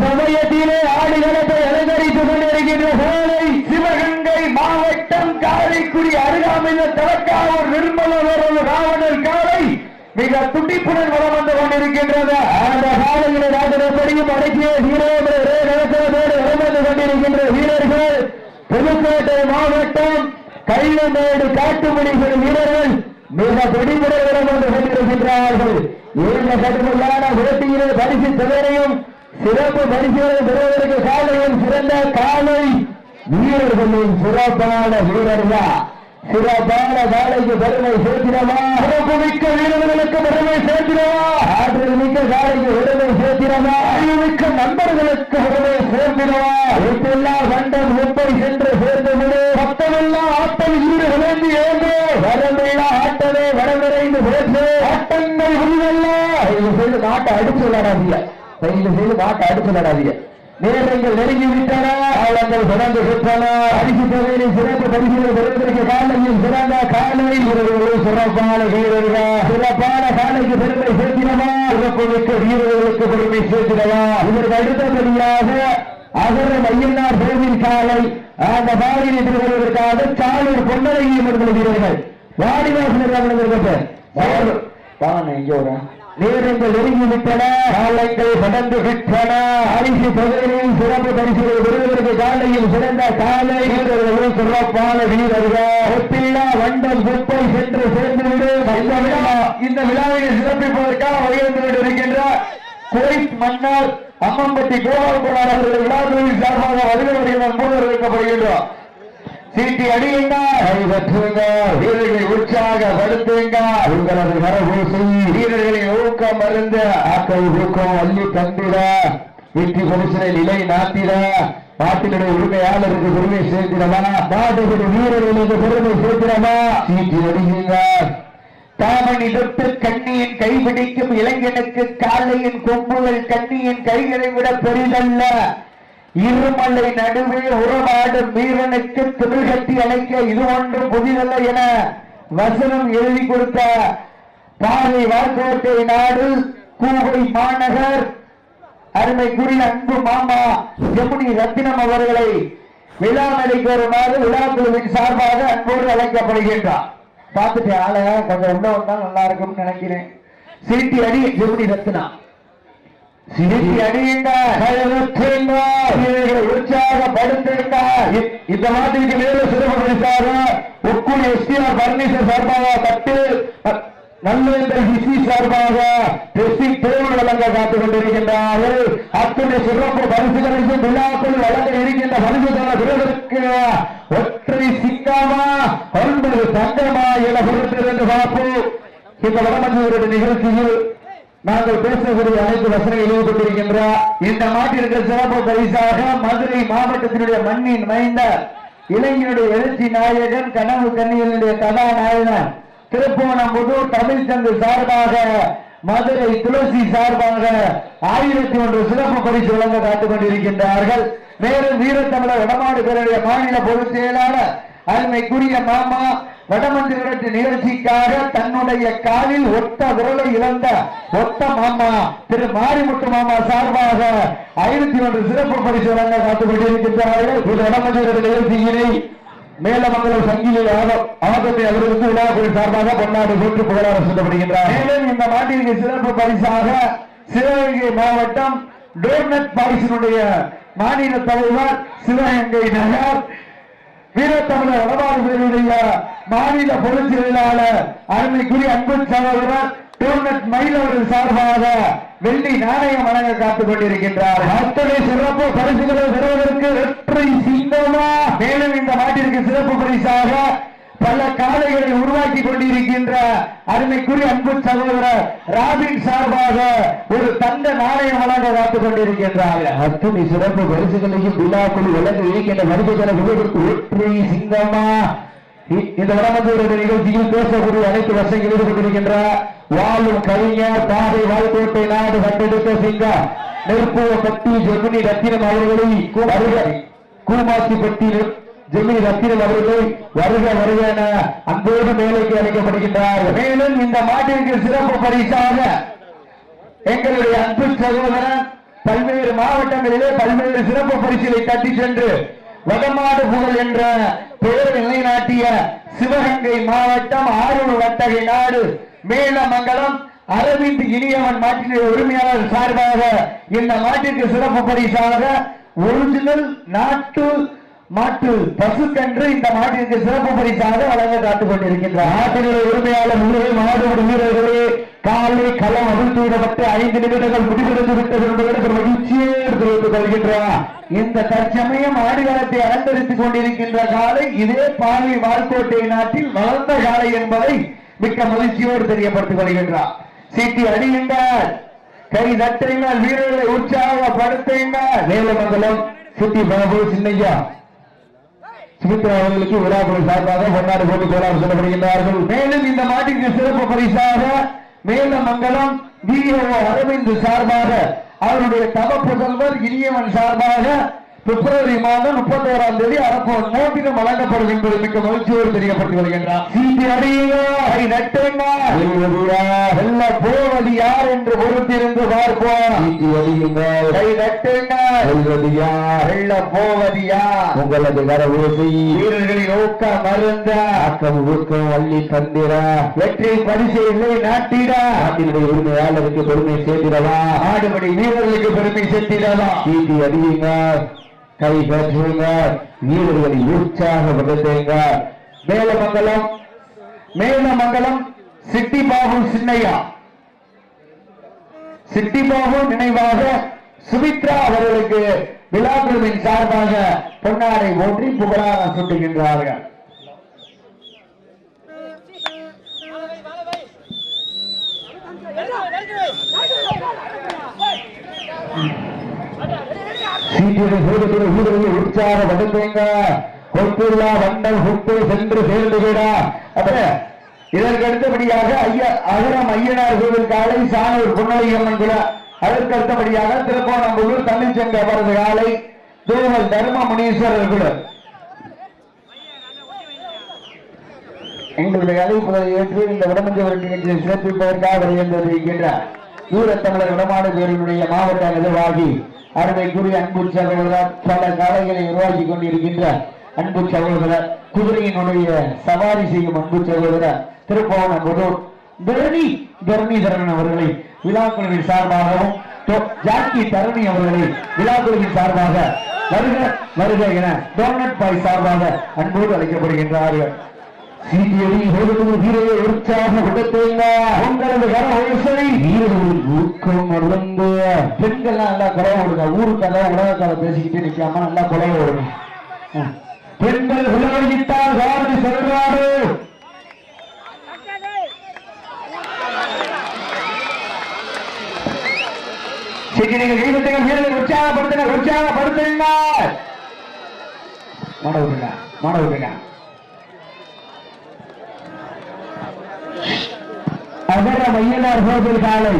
சமயத்திலே ஆடுகளத்தை அலங்கரித்துக் கொண்டிருக்கின்ற சாலை சிவகங்கை மாவட்டம் காரைக்குடி அருகாமையில் தலக்காவூர் நிர்மலவர் ராவணர் காலை மிக துடிப்புடன் வளம் வந்து கொண்டிருக்கின்றது. அந்த காலையிலே ராஜனப்படியும் அடக்கிய வளம் வந்து கொண்டிருக்கின்ற வீரர்கள். புதுக்கோட்டை மாவட்டம் கைலமேடு காட்டுமணிகள் வீரர்கள் மிக துடிப்புடன் வளம் வந்து கொண்டிருக்கின்றார்கள் இந்த கடுமையான விரட்டியிலே பரிசு தலைவரையும் சிறப்பு பரிசுகளை பெறுவதற்கு காலையும் சிறந்த காலை. வீரர்களின் சிறப்பான வீரர்களா? சிறப்பான காலைக்கு பெருமை சேர்க்கிறவா? சிறப்பு மிக்க வீரர்களுக்கு பெருமை சேர்க்கிறவா? ஆற்றில் மிக்க காலைக்கு பெருமை சேர்க்கிறவா? அறிவு மிக்க நண்பர்களுக்கு பெருமை சேர்க்கிறவா? இப்பெல்லாம் கண்டம் முப்பை சென்று சேர்ந்து விடு பத்தமெல்லாம் ஆட்டம் ஈடு விளைந்து ஏந்து வரமில்லா ஆட்டமே வரவிரைந்து பேசு ஆட்டங்கள் உருவல்ல. இது செய்து நாட்டை அடிச்சு விளையாடாதீங்க. தயவு செய்து நாட்டை அடிச்சு விளையாடாதீங்க. நேரங்கள் நெருங்கி விட்டன. அவளங்கள் சிறந்து விட்டன. அரிசி தொகையில் சிறப்பு பரிசுகளை பெறுவதற்கு காலையில் சிறந்த காலை. வீரர்களும் சிறப்பான வீரர்கள். சிறப்பான காலைக்கு பெருமை சேர்க்கிறவா? சிறப்பு வீரர்களுக்கு பெருமை சேர்க்கிறவா? இதற்கு அடுத்தபடியாக அகர மையனார் கோவில் காலை. அந்த பாடியை பெறுவதற்காக சாலூர் பொன்னரங்கி என்பது வீரர்கள் வாடிவாசல் பானை இங்க ஒரு நேரங்கள் நெருங்கி விட்டன காலங்கள் கடந்து விட்டன அரிசி பகுதியில் சிறப்பு பரிசுகள் விருதுகளுக்கு காலையில் சிறந்த காலை. வீரர்களும் சிறப்பான வீரர்கள். ஒப்பில்லா வண்டம் குப்பை சென்று சேர்ந்துவிடு. இந்த விழா இந்த விழாவினை சிறப்பிப்பதற்காக வருகின்ற இருக்கின்ற கோயிட் மன்னர் அம்மம்பட்டி கோபாலகுமார் அவர்கள் விழாக்குழுவின் சார்பாக வருகை வருகிறார் மூவர் சீட்டி அடியுங்க கைப்பற்றுங்க வீரர்களை உற்சாகப்படுத்துங்க உங்களது வரபூசி வீரர்களை ஊக்கம் மருந்து ஆக்கை ஊக்கம் அள்ளி தந்திட வெற்றி பரிசனை நிலை நாட்டிட நாட்டினுடைய உரிமையாளருக்கு பெருமை சேர்க்கிறவா நாட்டுடைய வீரர்களுக்கு பெருமை சேர்க்கிறவா சீட்டி அடியுங்க. தாமணி தொட்டு கண்ணியின் கைபிடிக்கும் இளைஞனுக்கு காலையின் கொம்புகள் கண்ணியின் கைகளை விட பெரிதல்ல. இருமலை நடுவே உறவாடும் வீரனுக்கு திருகட்டி அழைக்க இது ஒன்று புதிதல்ல என வசனம் எழுதி கொடுத்த பாதை வாக்கோட்டை நாடு கூவை மாநகர் அருமைக்குரிய அன்பு மாமா ஜெமுனி ரத்தினம் அவர்களை விழா நடைபெறுமாறு விழா குழுவின் சார்பாக அன்போடு அழைக்கப்படுகின்றார். பார்த்துட்டு ஆள கொஞ்சம் உள்ள வந்தா நல்லா இருக்கும்னு நினைக்கிறேன். சீட்டி அடி ஜெமினி ரத்னா. சிரித்தி அடியுங்க உற்சாகப்படுத்துங்க இந்த மாதிரி மேலும் சிறப்பு உக்குள் எஸ்டிஆர் பர்னிச்சர் சார்பாக தட்டு அ- ஹிசி சார்பாக டெஸ்டி தேர்வு வழங்க காத்துக் கொண்டிருக்கின்றார்கள் சிறப்பு பரிசுகளுக்கு விழாக்கள் வழங்க இருக்கின்ற ஒற்றை சிங்கமா ஒன்பது தங்கமா என பொறுத்திருந்து பார்ப்போம். இந்த வடமஞ்சூருடைய நிகழ்ச்சியில் நாங்கள் பேசக்கூடிய அனைத்து வசனங்கள் எழுதி இந்த மாட்டிற்கு சிறப்பு பரிசாக மதுரை மாவட்டத்தினுடைய மண்ணின் மைந்த இளைஞனுடைய எழுச்சி நாயகன் கனவு கண்ணியனுடைய கதாநாயகன் திருப்போணம்புதூர் தமிழ் சங்கு சார்பாக மதுரை துளசி சார்பாக ஆயிரத்தி ஒன்று சிறப்பு பரிசு வழங்க காத்துக் கொண்டிருக்கின்றார்கள். மேலும் வீரத்தமிழர் வடமாடு பேருடைய மாநில பொதுச் செயலாளர் அருமைக்குரிய மாமா வடமஞ்சு நிகழ்ச்சிக்காக தன்னுடைய காலில் ஒத்த விரலை இழந்த ஒத்த மாமா திரு மாரிமுத்து மாமா சார்பாக ஆயிரத்தி ஒன்று சிறப்பு பரிசு வழங்க காத்துக் கொண்டிருக்கின்றார்கள். இது வடமஞ்சு நிகழ்ச்சியினை மேலமங்கலம் சங்கிலி ஆபத்தை அவர்களுக்கு விழாக்குழு சார்பாக பொன்னாடு போட்டு புகழார சொல்லப்படுகின்றார் மேலும் இந்த மாட்டிற்கு சிறப்பு பரிசாக சிவகங்கை மாவட்டம் டோர்னட் பாரிசினுடைய மாநில தலைவர் சிவகங்கை நகர் வீரத்தமிழர் வடபாடுகளுடைய மாநில பொதுச் செயலாளர் அருமைக்குரிய அன்பு சகோதரர் டோர்னட் மயிலவர்கள் சார்பாக வெள்ளி நாணயம் வழங்க காத்துக் கொண்டிருக்கின்றார். அத்தனை சிறப்பு பரிசுகளை பெறுவதற்கு வெற்றி சிங்கமா மேலும் இந்த நாட்டிற்கு சிறப்பு பரிசாக பல காளைகளை உருவாக்கி கொண்டிருக்கின்ற அருமைக்குரிய அன்பு சகோதரர் ராபின் சார்பாக ஒரு தங்க நாணயம் வழங்க காத்துக் கொண்டிருக்கின்றார். அத்துணை சிறப்பு பரிசுகளையும் விழாக்குழு வழங்க இருக்கின்ற விவருக்கு வெற்றி சிங்கமா இந்த வடமந்தூருடைய நிகழ்ச்சியில் பேசக்கூடிய அனைத்து வசதிகள் ஈடுபட்டிருக்கின்ற வாழும் கவிஞர் பாதை வாழ்க்கோட்டை நாடு கண்டெடுத்த சிங்கம் நெருப்புவ பட்டி ஜெமினி ரத்தினம் அவர்களை வருகை கூமாசிப்பட்டி ஜெமினி ரத்தினம் அவர்களை வருக வருக என அன்போடு மேலைக்கு அழைக்கப்படுகின்றார். மேலும் இந்த மாட்டிற்கு சிறப்பு பரிசாக எங்களுடைய அன்பு சகோதரன் பல்வேறு மாவட்டங்களிலே பல்வேறு சிறப்பு பரிசுகளை தட்டி சென்று வடமாடு புகழ் என்ற பெயர் நிலைநாட்டிய சிவகங்கை மாவட்டம் ஆரூர் வட்டகை நாடு மேலமங்கலம் அரவிந்த் இனியவன் மாட்டினுடைய உரிமையாளர் சார்பாக இந்த மாட்டிற்கு சிறப்பு பரிசாக ஒரிஜினல் நாட்டு மாட்டு பசுக்கன்று இந்த மாட்டிற்கு சிறப்பு பரிசாக வழங்க காத்துக் கொண்டிருக்கின்றார். நாட்டினுடைய உரிமையாளர் முழுவதும் வீரர்களே காலை களம் அவிழ்த்து விடப்பட்டு ஐந்து நிமிடங்கள் முடிவெடுத்து விட்டது என்பதற்கு மகிழ்ச்சியே தெரிவித்துக் கொள்கின்றார். இந்த தற்சமயம் ஆடுகளத்தை அலங்கரித்துக் கொண்டிருக்கின்ற காலை இதே பாவை வால்கோட்டை நாட்டில் வளர்ந்த காலை என்பதை மிக்க மகிழ்ச்சியோடு தெரியப்படுத்திக் கொள்கின்றார். சீட்டி அடியுங்கள் கை தட்டுங்கள். வீரர்களை உற்சாகப்படுத்துங்கள். வேலமங்கலம் சுட்டி பாபு சின்னையா. சுமித்ரா அவர்களுக்கு விழாக்குழு சார்பாக பொன்னாடு போட்டு கோலாறு சொல்லப்படுகின்றார்கள். மேலும் இந்த மாட்டிற்கு சிறப்பு பரிசாக மேலமங்கலம் விஓ அரவிந்த் சார்பாக அவருடைய தவ புதல்வர் இனியவன் சார்பாக பிப்ரவரி மாதம் முப்பத்தோராம் தேதி அரப்போர் மோட்டினம் வழங்கப்படும் என்பது மிக்க மகிழ்ச்சியோடு தெரியப்பட்டு வருகின்றார். வெல்ல போவது யார் என்று பொறுத்திருந்து பார்ப்போம். வெல்ல போவது யார்? உங்களது வரவேசை வீரர்களின் ஊக்க மருந்த ஆக்கம் ஊக்கம் அள்ளி தந்திர வெற்றி பரிசு இல்லை நாட்டிட. நாட்டினுடைய உரிமையாளருக்கு பெருமை சேர்த்திடவா? ஆடுபடி வீரர்களுக்கு பெருமை சேர்த்திடவா? சீட்டி அடியுங்க கை பெற்றுங்க வீரர்களை உற்சாகப்படுத்துங்க மேலமங்கலம் மேலமங்கலம் சிட்டி பாபு சின்னையா. சிட்டி பாபு நினைவாக சுமித்ரா அவர்களுக்கு விழாக்குழுவின் சார்பாக பொன்னாடை போற்றி புகழாரம் சுட்டுகின்றார்கள். சீட்டியுடைய சோதனை வீரர்களை சென்று அப்புறம் இதற்கு அடுத்தபடியாக ஐயா அகரம் ஐயனார் கோவில் காலை சானூர் அதற்கு அடுத்தபடியாக தமிழ்ச்சங்க அவரது காலை தூவல் தர்ம முனீஸ்வரர் குல எங்களுடைய அழைப்புகளை ஏற்று இந்த விடமஞ்சவர் நிகழ்ச்சியை சிறப்பிப்பதற்காக வருகின்றிருக்கின்றார் தமிழர் பேரினுடைய மாவட்ட நிர்வாகி அருமைக்குரிய அன்பு சகோதரர் பல காலைகளை உருவாக்கி கொண்டிருக்கின்ற அன்பு சகோதரர் குதிரையினுடைய சவாரி செய்யும் அன்பு சகோதரர் திருப்பவனம் புதூர் தரணி தரணிதரன் அவர்களை விழாக்குழுவின் சார்பாகவும் ஜாக்கி தரணி அவர்களை விழாக்குழுவின் சார்பாக வருக வருக என டோனட் பாய் சார்பாக அன்போடு அழைக்கப்படுகின்றார்கள் சீட்டியடி ஹோதலுக்கு வீரரை உற்சாக உங்களது கர வயசை வீரர்களின் துக்கம் அருந்த பெண்கள்லாம் நல்லா குறை ஓடுங்க ஊருக்கு அதான் உலக கதை பேசிக்கிட்டு நிக்காம நல்லா குறை ஓடுங்க பெண்கள் விளையாடித்தால் வாரி செல்றாரு சரி நீங்க கைவிட்டுங்க வீரர்களை உற்சாகப்படுத்துங்க உற்சாகப்படுத்துங்க மாணவர்கள மாணவர்கள. அகர மையனார் கோவில் காலை.